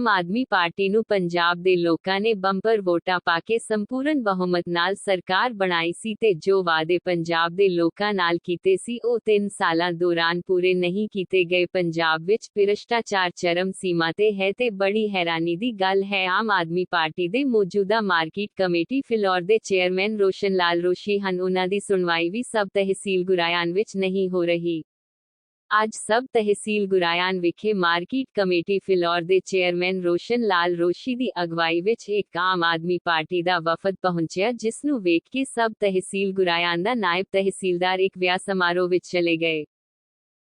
Aam Aadmi party ਨੂੰ ਪੰਜਾਬ ਦੇ ਲੋਕਾਂ ਨੇ ਬੰਪਰ ਵੋਟਾਂ ਪਾ ਕੇ ਸੰਪੂਰਨ ਬਹੁਮਤ ਨਾਲ ਸਰਕਾਰ ਬਣਾਈ ਸੀ ਤੇ ਜੋ ਵਾਅਦੇ ਪੰਜਾਬ ਦੇ ਲੋਕਾਂ ਨਾਲ ਕੀਤੇ ਸੀ, ਉਹ 3 ਸਾਲਾਂ ਦੌਰਾਨ ਪੂਰੇ ਨਹੀਂ ਕੀਤੇ ਗਏ। ਪੰਜਾਬ ਵਿੱਚ ਭ੍ਰਿਸ਼ਟਾਚਾਰ ਚਰਮ ਸੀਮਾ ਤੇ ਹੈ ਤੇ ਬੜੀ ਹੈਰਾਨੀ ਦੀ ਗੱਲ ਹੈ। ਆਮ ਆਦਮੀ ਪਾਰਟੀ ਦੇ ਮੌਜੂਦਾ ਮਾਰਕੀਟ ਕਮੇਟੀ ਫਿਲੌਰ ਦੇ ਚੇਅਰਮੈਨ ਰੋਸ਼ਨ ਲਾਲ ਰੋਸ਼ੀ ਹਨ। ਉਹਨਾਂ ਦੀ ਸੁਣਵਾਈ ਵੀ ਸਬ ਤਹਿਸੀਲ ਗੁਰਾਇਆਨ ਵਿੱਚ ਨਹੀਂ ਹੋ ਰਹੀ। ਅੱਜ ਸਬ ਤਹਿਸੀਲ ਗੁਰਾਇਆਨ ਵਿਖੇ ਮਾਰਕੀਟ ਕਮੇਟੀ ਫਿਲੌਰ ਦੇ ਚੇਅਰਮੈਨ ਰੋਸ਼ਨ ਲਾਲ ਰੋਸ਼ੀ ਦੀ ਅਗਵਾਈ ਵਿੱਚ ਇੱਕ ਆਮ ਆਦਮੀ ਪਾਰਟੀ ਦਾ ਵਫਦ ਪਹੁੰਚਿਆ, ਜਿਸ ਨੂੰ ਵੇਖ ਕੇ ਸਬ ਤਹਿਸੀਲ ਗੁਰਾਇਆਨ ਦਾ ਨਾਇਬ ਤਹਿਸੀਲਦਾਰ ਇੱਕ ਵਿਆਹ ਸਮਾਰੋਹ ਵਿੱਚ ਚਲੇ ਗਏ।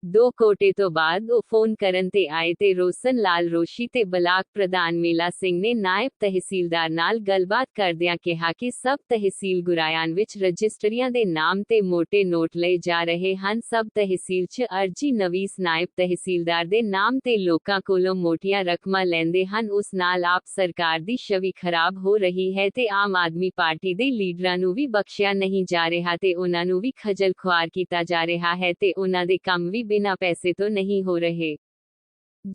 ਦੋ ਕੋਟੇ ਤੋਂ ਬਾਅਦ ਉਹ ਫੋਨ ਕਰਨ ਤੇ ਆਏ ਤੇ ਰੋਸ਼ਨ ਲਾਲ ਰੋਸ਼ੀ ਤੇ ਬਲਾਕ ਪ੍ਰਧਾਨ ਮੇਲਾ ਸਿੰਘ ਨੇ ਨਾਇਬ ਤਹਿਸੀਲਦਾਰ ਨਾਲ ਗੱਲਬਾਤ ਕਰਦਿਆਂ ਕਿਹਾ ਕਿ ਸਬ ਤਹਿਸੀਲ ਗੁਰਾਇਆਨ ਵਿੱਚ ਰਜਿਸਟਰੀਆਂ ਦੇ ਨਾਮ ਤੇ ਮੋٹے ਨੋਟ ਲਏ ਜਾ ਰਹੇ ਹਨ। ਸਬ ਤਹਿਸੀਲ 'ਚ ਅਰਜੀ ਨਵੀਸ ਨਾਇਬ ਤਹਿਸੀਲਦਾਰ ਦੇ ਨਾਮ ਤੇ ਲੋਕਾਂ ਕੋਲੋਂ ਮੋਟੀਆਂ ਰਕਮਾਂ ਲੈਂਦੇ ਹਨ। ਉਸ ਨਾਲ ਆਪ ਸਰਕਾਰ ਦੀ ਛਵੀ ਖਰਾਬ ਹੋ ਰਹੀ ਹੈ ਤੇ ਆਮ ਆਦਮੀ ਪਾਰਟੀ ਦੇ ਲੀਡਰਾਂ ਨੂੰ ਵੀ ਬਖਸ਼ਿਆ ਨਹੀਂ ਜਾ ਰਿਹਾ ਤੇ ਉਹਨਾਂ ਨੂੰ ਵੀ ਖਜਲ ਖੁਆਰ ਕੀਤਾ ਜਾ ਰਿਹਾ ਹੈ ਤੇ ਉਹਨਾਂ ਦੇ ਕੰਮ ਵੀ ਬਿਨਾਂ ਪੈਸੇ ਤੋਂ ਨਹੀਂ ਹੋ ਰਹੇ।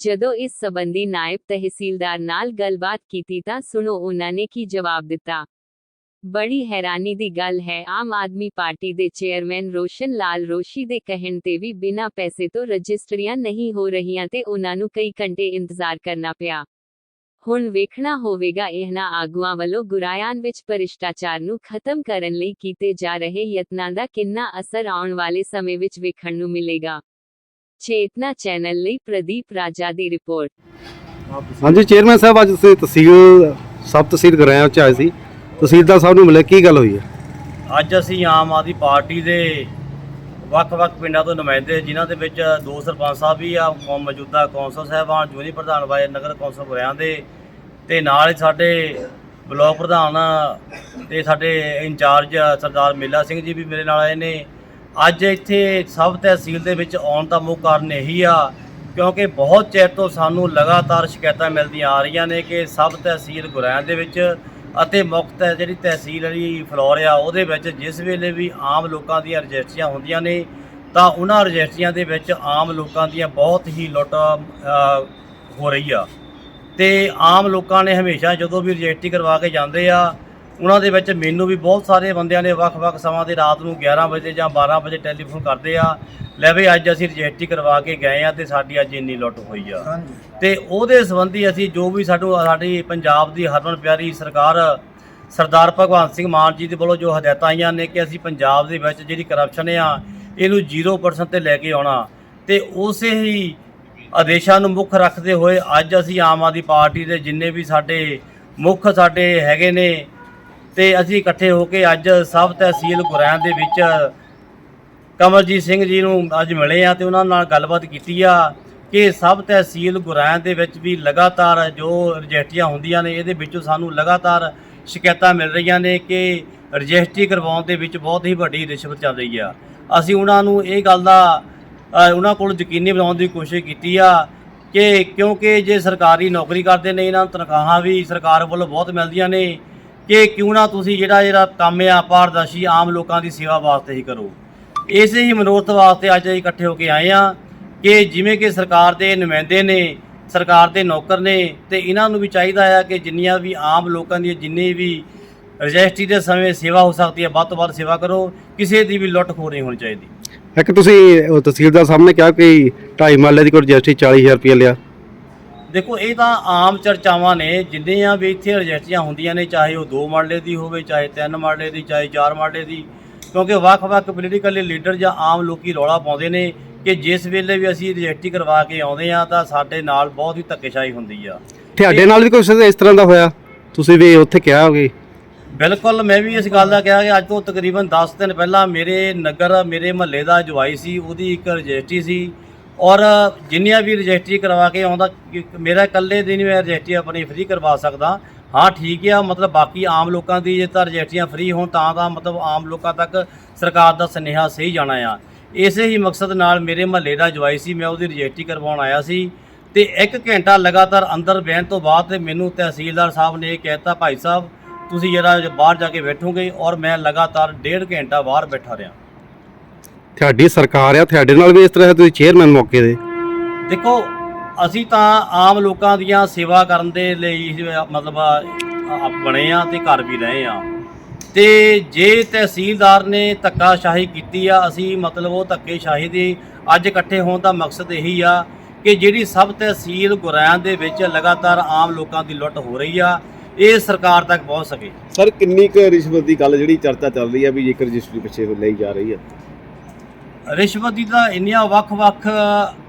ਜਦੋਂ ਇਸ ਸਬੰਧੀ ਨਾਇਬ ਤਹਿਸੀਲਦਾਰ ਨਾਲ ਗੱਲਬਾਤ ਕੀਤੀ ਤਾਂ ਸੁਣੋ ਉਹਨਾਂ ਨੇ ਕੀ ਜਵਾਬ ਦਿੱਤਾ। ਬੜੀ ਹੈਰਾਨੀ ਦੀ ਗੱਲ ਹੈ, ਆਮ ਆਦਮੀ ਪਾਰਟੀ ਦੇ ਚੇਅਰਮੈਨ ਰੋਸ਼ਨ ਲਾਲ ਰੋਸ਼ੀ ਦੇ ਕਹਿਣ ਤੇ ਵੀ ਬਿਨਾਂ ਪੈਸੇ ਤੋਂ ਰਜਿਸਟਰੀਆਂ ਨਹੀਂ ਹੋ ਰਹੀਆਂ ਤੇ ਉਹਨਾਂ ਨੂੰ ਕਈ ਘੰਟੇ ਇੰਤਜ਼ਾਰ ਕਰਨਾ ਪਿਆ। ਹੁਣ ਵੇਖਣਾ ਹੋਵੇਗਾ ਇਹਨਾਂ ਆਗੂਆਂ ਵੱਲੋਂ ਗੁਰਾਇਆਨ ਵਿੱਚ ਭ੍ਰਿਸ਼ਟਾਚਾਰ ਨੂੰ ਖਤਮ ਕਰਨ ਲਈ ਕੀਤੇ ਜਾ ਰਹੇ ਯਤਨਾਂ ਦਾ ਕਿੰਨਾ ਅਸਰ ਆਉਣ ਵਾਲੇ ਸਮੇਂ ਵਿੱਚ ਵੇਖਣ ਨੂੰ ਮਿਲੇਗਾ। ਚੇਤਨਾ ਚੈਨਲ ਲਈ ਪ੍ਰਦੀਪ ਰਾਜਾ ਦੀ ਰਿਪੋਰਟ। ਹਾਂਜੀ ਚੇਅਰਮੈਨ ਸਾਹਿਬ ਅੱਜ ਤੁਸੀਂ ਤਹਿਸੀਲ ਸਬ ਤਹਿਸੀਲ ਗਰਾਇਆ ਚ ਆਏ ਸੀ। ਤਹਿਸੀਲਦਾਰ ਸਾਹਿਬ ਨੂੰ ਮਿਲੇ ਕੀ ਗੱਲ ਹੋਈ ਹੈ? ਅੱਜ ਅਸੀਂ ਆਮ ਆਦਮੀ ਪਾਰਟੀ ਦੇ ਵੱਖ-ਵੱਖ ਪਿੰਡਾਂ ਤੋਂ ਨੁਮਾਇੰਦੇ ਜਿਨ੍ਹਾਂ ਦੇ ਵਿੱਚ ਦੋ ਸਰਪੰਚ ਸਾਹਿਬ ਵੀ ਆ ਕੌਮ ਮੌਜੂਦਾ ਕੌਂਸਲ ਸਾਹਿਬਾਨ ਜੂਨੀ ਪ੍ਰਧਾਨ ਵਾਏ ਨਗਰ ਕੌਂਸਲ ਗੁਰਿਆਂ ਦੇ ਤੇ ਨਾਲ ਹੀ ਸਾਡੇ ਬਲਾਕ ਪ੍ਰਧਾਨ ਤੇ ਸਾਡੇ ਇੰਚਾਰਜ ਸਰਦਾਰ ਮੇਲਾ ਸਿੰਘ ਜੀ ਵੀ ਮੇਰੇ ਨਾਲ ਆਏ ਨੇ। ਅੱਜ ਇੱਥੇ ਸਬ ਤਹਿਸੀਲ ਦੇ ਵਿੱਚ ਆਉਣ ਦਾ ਮੁੱਖ ਕਾਰਨ ਇਹੀ ਆ, ਕਿਉਂਕਿ ਬਹੁਤ ਚਿਰ ਤੋਂ ਸਾਨੂੰ ਲਗਾਤਾਰ ਸ਼ਿਕਾਇਤਾਂ ਮਿਲਦੀਆਂ ਆ ਰਹੀਆਂ ਨੇ ਕਿ ਸਬ ਤਹਿਸੀਲ ਗੁਰਿਆਂ ਦੇ ਵਿੱਚ ਅਤੇ ਮੁਕਤ ਹੈ ਜਿਹੜੀ ਤਹਿਸੀਲ ਜਿਹੜੀ ਫਲੋਰ ਆ, ਉਹਦੇ ਵਿੱਚ ਜਿਸ ਵੇਲੇ ਵੀ ਆਮ ਲੋਕਾਂ ਦੀਆਂ ਰਜਿਸਟਰੀਆਂ ਹੁੰਦੀਆਂ ਨੇ, ਤਾਂ ਉਹਨਾਂ ਰਜਿਸਟਰੀਆਂ ਦੇ ਵਿੱਚ ਆਮ ਲੋਕਾਂ ਦੀਆਂ ਬਹੁਤ ਹੀ ਲੁੱਟ ਹੋ ਰਹੀ ਆ। ਤੇ ਆਮ ਲੋਕਾਂ ਨੇ ਹਮੇਸ਼ਾ ਜਦੋਂ ਵੀ ਰਜਿਸਟਰੀ ਕਰਵਾ ਕੇ ਜਾਂਦੇ ਆ ਉਹਨਾਂ ਦੇ ਵਿੱਚ ਮੈਨੂੰ ਵੀ ਬਹੁਤ ਸਾਰੇ ਬੰਦਿਆਂ ਨੇ ਵੱਖ-ਵੱਖ ਸਮਾਂ ਦੇ ਰਾਤ ਨੂੰ 11 ਵਜੇ ਜਾਂ 12 ਵਜੇ ਟੈਲੀਫੋਨ ਕਰਦੇ ਆ ਲੈ ਵੀ ਅੱਜ ਅਸੀਂ ਰਜਿਸਟਰੀ ਕਰਵਾ ਕੇ ਗਏ ਆ ਤੇ ਸਾਡੀ ਅੱਜ ਇੰਨੀ ਲੁੱਟ ਹੋਈ ਆ। ਤੇ ਉਹਦੇ ਸੰਬੰਧੀ ਅਸੀਂ ਜੋ ਵੀ ਸਾਨੂੰ ਸਾਡੀ ਪੰਜਾਬ ਦੀ ਹਰਮਨ ਪਿਆਰੀ ਸਰਕਾਰ ਸਰਦਾਰ ਭਗਵੰਤ ਸਿੰਘ ਮਾਨ ਜੀ ਦੇ ਵੱਲੋਂ ਜੋ ਹਦਾਇਤਾਂ ਆਈਆਂ ਨੇ ਕਿ ਅਸੀਂ ਪੰਜਾਬ ਦੇ ਵਿੱਚ ਜਿਹੜੀ ਕਰਪਸ਼ਨ ਆ ਇਹਨੂੰ 0% ਤੇ ਲੈ ਕੇ ਆਉਣਾ। ਤੇ ਉਸੇ ਹੀ ਆਦੇਸ਼ਾਂ ਨੂੰ ਮੁੱਖ ਰੱਖਦੇ ਹੋਏ ਅੱਜ ਅਸੀਂ ਆਮ ਆਦਮੀ ਪਾਰਟੀ ਦੇ ਜਿੰਨੇ ਵੀ ਸਾਡੇ ਮੁੱਖ ਸਾਡੇ ਹੈਗੇ ਨੇ ਤੇ ਅਸੀਂ ਇਕੱਠੇ ਹੋ ਕੇ ਅੱਜ ਸਭ ਤਹਿਸੀਲ ਗੁਰੈਣ ਦੇ ਵਿੱਚ ਕਮਲਜੀਤ ਸਿੰਘ ਜੀ ਨੂੰ ਅੱਜ ਮਿਲੇ ਆ ਤੇ ਉਹਨਾਂ ਨਾਲ ਗੱਲਬਾਤ ਕੀਤੀ ਆ ਕਿ ਸਭ ਤਹਿਸੀਲ ਗੁਰੈਣ ਦੇ ਵਿੱਚ ਵੀ ਲਗਾਤਾਰ ਜੋ ਰਜਿਸਟਰੀਆਂ ਹੁੰਦੀਆਂ ਨੇ, ਇਹਦੇ ਵਿੱਚੋਂ ਸਾਨੂੰ ਲਗਾਤਾਰ ਸ਼ਿਕਾਇਤਾਂ ਮਿਲ ਰਹੀਆਂ ਨੇ ਕਿ ਰਜਿਸਟਰੀ ਕਰਵਾਉਣ ਦੇ ਵਿੱਚ ਬਹੁਤ ਹੀ ਵੱਡੀ ਰਿਸ਼ਵਤ ਚੱਲ ਰਹੀ ਆ। ਅਸੀਂ ਉਹਨਾਂ ਨੂੰ ਇਹ ਗੱਲ ਦਾ ਉਹਨਾਂ ਕੋਲ ਯਕੀਨੀ ਬਣਾਉਣ ਦੀ ਕੋਸ਼ਿਸ਼ ਕੀਤੀ ਆ ਕਿ ਕਿਉਂਕਿ ਜੇ ਸਰਕਾਰੀ ਨੌਕਰੀ ਕਰਦੇ ਨੇ, ਇਹਨਾਂ ਨੂੰ ਤਨਖਾਹਾਂ ਵੀ ਸਰਕਾਰ ਵੱਲੋਂ ਬਹੁਤ ਮਿਲਦੀਆਂ ਨੇ ਕਿ ਕਿਉਂ ਨਾ ਤੁਸੀਂ ਜਿਹੜਾ ਜਿਹੜਾ ਕੰਮ ਆ ਪਾਰਦਰਸ਼ੀ ਆਮ ਲੋਕਾਂ ਦੀ ਸੇਵਾ ਵਾਸਤੇ ਹੀ ਕਰੋ। ਇਸੇ ਹੀ ਮਨੋਰਥ ਵਾਸਤੇ ਅੱਜ ਅਸੀਂ ਇਕੱਠੇ ਹੋ ਕੇ ਆਏ ਆ ਕਿ ਜਿਵੇਂ ਕਿ ਸਰਕਾਰ ਦੇ ਨੁਮਾਇੰਦੇ ਨੇ, ਸਰਕਾਰ ਦੇ ਨੌਕਰ ਨੇ ਤੇ ਇਹਨਾਂ ਨੂੰ ਵੀ ਚਾਹੀਦਾ ਆ ਕਿ ਜਿੰਨੀਆਂ ਵੀ ਆਮ ਲੋਕਾਂ ਦੀਆਂ ਜਿੰਨੀ ਵੀ ਰਜਿਸਟਰੀ ਦੇ ਸਮੇਂ ਸੇਵਾ ਹੋ ਸਕਦੀ ਹੈ, ਵੱਧ ਤੋਂ ਵੱਧ ਸੇਵਾ ਕਰੋ, ਕਿਸੇ ਦੀ ਵੀ ਲੁੱਟ ਖੋਹ ਨਹੀਂ ਹੋਣੀ ਚਾਹੀਦੀ। ਇੱਕ ਤੁਸੀਂ ਤਹਿਸੀਲਦਾਰ ਸਾਹਮਣੇ ਕਿਹਾ ਕਿ ਢਾਈ ਮਾਲੇ ਦੀ ਕੋਈ ਰਜਿਸਟਰੀ 40000 ਰੁਪਏ ਲਿਆ। ਦੇਖੋ ਇਹ ਤਾਂ ਆਮ ਚਰਚਾਵਾਂ ਨੇ ਜਿੰਨੀਆਂ ਵੀ ਇੱਥੇ ਰਜਿਸਟਰੀਆਂ ਹੁੰਦੀਆਂ ਨੇ ਚਾਹੇ ਉਹ 2 ਮਾਡਲੇ ਦੀ ਹੋਵੇ ਚਾਹੇ 3 ਮਾਡਲੇ ਦੀ ਚਾਹੇ 4 ਮਾਡਲੇ ਦੀ ਕਿਉਂਕਿ ਵੱਖ-ਵੱਖ ਪੋਲੀਟੀਕਲ ਲੀਡਰ ਜਾਂ ਆਮ ਲੋਕੀ ਰੌਲਾ ਪਾਉਂਦੇ ਨੇ ਕਿ ਜਿਸ ਵੇਲੇ ਵੀ ਅਸੀਂ ਰਜਿਸਟਰੀ ਕਰਵਾ ਕੇ ਆਉਂਦੇ ਆ ਤਾਂ ਸਾਡੇ ਨਾਲ ਬਹੁਤ ਹੀ ਧੱਕੇਸ਼ਾਹੀ ਹੁੰਦੀ ਆ। ਤੁਹਾਡੇ ਨਾਲ ਵੀ ਕੁਝ ਇਸ ਤਰ੍ਹਾਂ ਦਾ ਹੋਇਆ? ਤੁਸੀਂ ਵੀ ਉੱਥੇ ਕਿਹਾ ਹੋਗੇ ਬਿਲਕੁਲ ਮੈਂ ਵੀ ਇਸ ਗੱਲ ਦਾ ਕਿਹਾ ਕਿ ਅੱਜ ਤੋਂ ਤਕਰੀਬਨ 10 ਦਿਨ ਪਹਿਲਾਂ ਮੇਰੇ ਨਗਰ ਮੇਰੇ ਮਹੱਲੇ ਦਾ ਜਵਾਈ ਸੀ ਉਹਦੀ ਇੱਕ ਰਜਿਸਟਰੀ ਸੀ। ਔਰ ਜਿੰਨੀਆਂ ਵੀ ਰਜਿਸਟਰੀ ਕਰਵਾ ਕੇ ਆਉਂਦਾ, ਕਿ- ਮੇਰਾ ਇਕੱਲੇ ਦੀ ਨਹੀਂ ਮੈਂ ਰਜਿਸਟਰੀ ਆਪਣੀ ਫ੍ਰੀ ਕਰਵਾ ਸਕਦਾ। ਹਾਂ, ਠੀਕ ਆ, ਮਤਲਬ ਬਾਕੀ ਆਮ ਲੋਕਾਂ ਦੀ ਜੇ ਤਾਂ ਰਜਿਸਟਰੀਆਂ ਫ੍ਰੀ ਹੋਣ, ਤਾਂ ਤਾਂ ਮਤਲਬ ਆਮ ਲੋਕਾਂ ਤੱਕ ਸਰਕਾਰ ਦਾ ਸੁਨੇਹਾ ਸਹੀ ਜਾਣਾ ਆ। ਇਸੇ ਹੀ ਮਕਸਦ ਨਾਲ ਮੇਰੇ ਮਹੱਲੇ ਦਾ ਜਵਾਈ ਸੀ, ਮੈਂ ਉਹਦੀ ਰਜਿਸਟਰੀ ਕਰਵਾਉਣ ਆਇਆ ਸੀ। ਤੇ ਇੱਕ ਘੰਟਾ ਲਗਾਤਾਰ ਅੰਦਰ ਬਹਿਣ ਤੋਂ ਬਾਅਦ ਤੇ ਮੈਨੂੰ ਤਹਿਸੀਲਦਾਰ ਸਾਹਿਬ ਨੇ ਇਹ ਕਹਿਤਾ, ਭਾਈ ਸਾਹਿਬ, ਤੁਸੀਂ ਜਰਾ ਬਾਹਰ ਜਾ ਕੇ ਬੈਠੋਗੇ ਔਰ ਮੈਂ ਲਗਾਤਾਰ ਡੇਢ ਘੰਟਾ ਬਾਹਰ ਬੈਠਾ ਰਿਹਾ। ਤੁਹਾਡੀ ਸਰਕਾਰ ਆ ਤੁਹਾਡੇ ਨਾਲ ਵੀ ਇਸ ਤਰ੍ਹਾਂ ਹੈ, ਤੁਸੀਂ ਚੇਅਰਮੈਨ ਮੌਕੇ ਦੇ। ਦੇਖੋ ਅਸੀਂ ਤਾਂ ਆਮ ਲੋਕਾਂ ਦੀਆਂ ਸੇਵਾ ਕਰਨ ਦੇ ਲਈ ਮਤਲਬ ਆ, ਬਣੇ ਆ ਤੇ ਘਰ ਵੀ ਰਹੇ ਆ। ਤੇ ਜੇ ਤਹਿਸੀਲਦਾਰ ਨੇ ਧੱਕਾਸ਼ਾਹੀ ਕੀਤੀ ਆ ਅਸੀਂ ਮਤਲਬ ਉਹ ਧੱਕੇਸ਼ਾਹੀ ਦੀ ਅੱਜ ਇਕੱਠੇ ਹੋਣ ਦਾ ਮਕਸਦ ਇਹੀ ਆ ਕਿ ਜਿਹੜੀ ਸਬ ਤਹਿਸੀਲ ਗੁਰੈਆਂ ਦੇ ਵਿੱਚ ਲਗਾਤਾਰ ਆਮ ਲੋਕਾਂ ਦੀ ਲੁੱਟ ਹੋ ਰਹੀ ਆ ਇਹ ਸਰਕਾਰ ਤੱਕ ਪਹੁੰਚ ਸਕੇ। ਸਰ ਕਿੰਨੀ ਕੁ ਰਿਸ਼ਵਤ ਦੀ ਗੱਲ ਜਿਹੜੀ ਚਰਚਾ ਚੱਲ ਰਹੀ ਹੈ ਵੀ ਜੇਕਰ ਰਜਿਸਟਰੀ ਪਿੱਛੇ ਲਈ ਜਾ ਰਹੀ ਹੈ ਰਿਸ਼ਵਤ ਦੀ ਤਾਂ ਇੰਨੀਆਂ ਵੱਖ-ਵੱਖ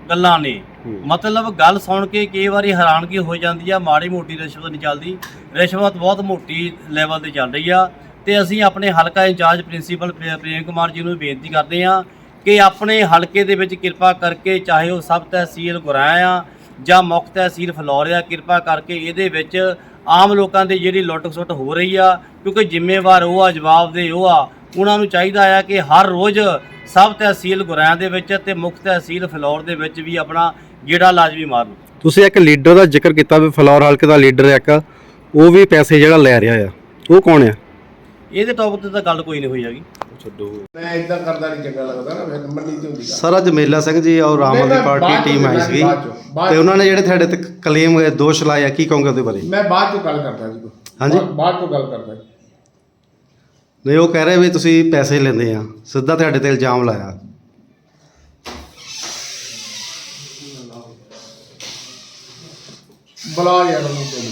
ਗੱਲਾਂ ਨੇ। ਮਤਲਬ ਗੱਲ ਸੁਣ ਕੇ ਕਈ ਵਾਰੀ ਹੈਰਾਨਗੀ ਹੋ ਜਾਂਦੀ ਆ ਮਾੜੀ ਮੋਟੀ ਰਿਸ਼ਵਤ ਨਹੀਂ ਚੱਲਦੀ ਰਿਸ਼ਵਤ ਬਹੁਤ ਮੋਟੀ ਲੈਵਲ ਤੇ ਚੱਲ ਰਹੀ ਆ ਤੇ ਅਸੀਂ ਆਪਣੇ ਹਲਕਾ ਇੰਚਾਰਜ ਪ੍ਰਿੰਸੀਪਲ ਪ੍ਰੇ- ਪ੍ਰੇਮ ਕੁਮਾਰ ਜੀ ਨੂੰ ਬੇਨਤੀ ਕਰਦੇ ਆ ਕਿ ਆਪਣੇ ਹਲਕੇ ਦੇ ਵਿੱਚ ਕਿਰਪਾ ਕਰਕੇ ਚਾਹੇ ਉਹ ਸਬ ਤਹਿਸੀਲ ਗੁਰਾਇਆ ਆ ਜਾਂ ਮੁੱਖ ਤਹਿਸੀਲ ਫਲੌਰ ਆ ਕਿਰਪਾ ਕਰਕੇ ਇਹਦੇ ਵਿੱਚ ਆਮ ਲੋਕਾਂ ਦੀ ਜਿਹੜੀ ਲੁੱਟ ਖਸੁੱਟ ਹੋ ਰਹੀ ਆ ਕਿਉਂਕਿ ਜ਼ਿੰਮੇਵਾਰ ਉਹ ਆ ਜਵਾਬਦੇ ਉਹ ਆ ਉਹਨਾਂ ਨੂੰ ਚਾਹੀਦਾ ਆ ਕਿ ਹਰ ਰੋਜ਼ ਸਬ ਤਹਿਸੀਲ ਗੁਰਿਆਂ ਦੇ ਵਿੱਚ ਤੇ ਮੁੱਖ ਤਹਿਸੀਲ ਫਲੌਰ ਦੇ ਵਿੱਚ ਵੀ ਆਪਣਾ ਜਿਹੜਾ ਲਾਜ਼ਮੀ ਮਾਰਨ। ਤੁਸੀਂ ਇੱਕ ਲੀਡਰ ਦਾ ਜ਼ਿਕਰ ਕੀਤਾ ਵੀ ਫਲੋਰ ਹਲਕੇ ਦਾ ਲੀਡਰ ਇੱਕ ਉਹ ਵੀ ਪੈਸੇ ਜਿਹੜਾ ਲੈ ਰਿਹਾ ਆ। ਉਹ ਕੌਣ ਆ? ਇਹਦੇ ਟੌਪਿਕ ਤੇ ਤਾਂ ਗੱਲ ਕੋਈ ਨਹੀਂ ਹੋਈ ਹੈਗੀ। ਛੱਡੋ। ਮੈਂ ਇਦਾਂ ਕਰਦਾ ਨਹੀਂ ਚੰਗਾ ਲੱਗਦਾ ਨਾ ਫਿਰ ਨੰਬਰ ਨਹੀਂ ਤੇ ਹੁੰਦੀ ਸਰ ਅੱਜ ਮੇਲਾ ਸਿੰਘ ਜੀ ਔਰ ਆਮ ਆਦਮੀ ਪਾਰਟੀ ਟੀਮ ਆਈ ਬਾਅਦ ਤੇ। ਉਹਨਾਂ ਨੇ ਜਿਹੜੇ ਤੁਹਾਡੇ ਤੇ ਕਲੇਮ ਦੋਸ਼ ਲਾਏ ਆ ਕੀ ਕਹੋਗੇ ਉਹਦੇ ਬਾਰੇ? ਮੈਂ ਬਾਅਦ ਚੋਂ ਗੱਲ ਕਰਦਾ ਜੀ। ਹਾਂਜੀ? ਬਾਅਦ- ਬਾਅਦ ਚੋਂ ਗੱਲ ਕਰਦਾ ਜੀ। ਨਹੀਂ ਉਹ ਕਹਿ ਰਹੇ ਵੀ ਤੁਸੀਂ ਪੈਸੇ ਲੈਂਦੇ ਆ। ਸਿੱਧਾ ਤੁਹਾਡੇ ਤੇ ਇਲਜ਼ਾਮ ਲਾਇਆ। ਬੁਲਾ ਯਾਰ ਉਹਨੂੰ ਕੋਈ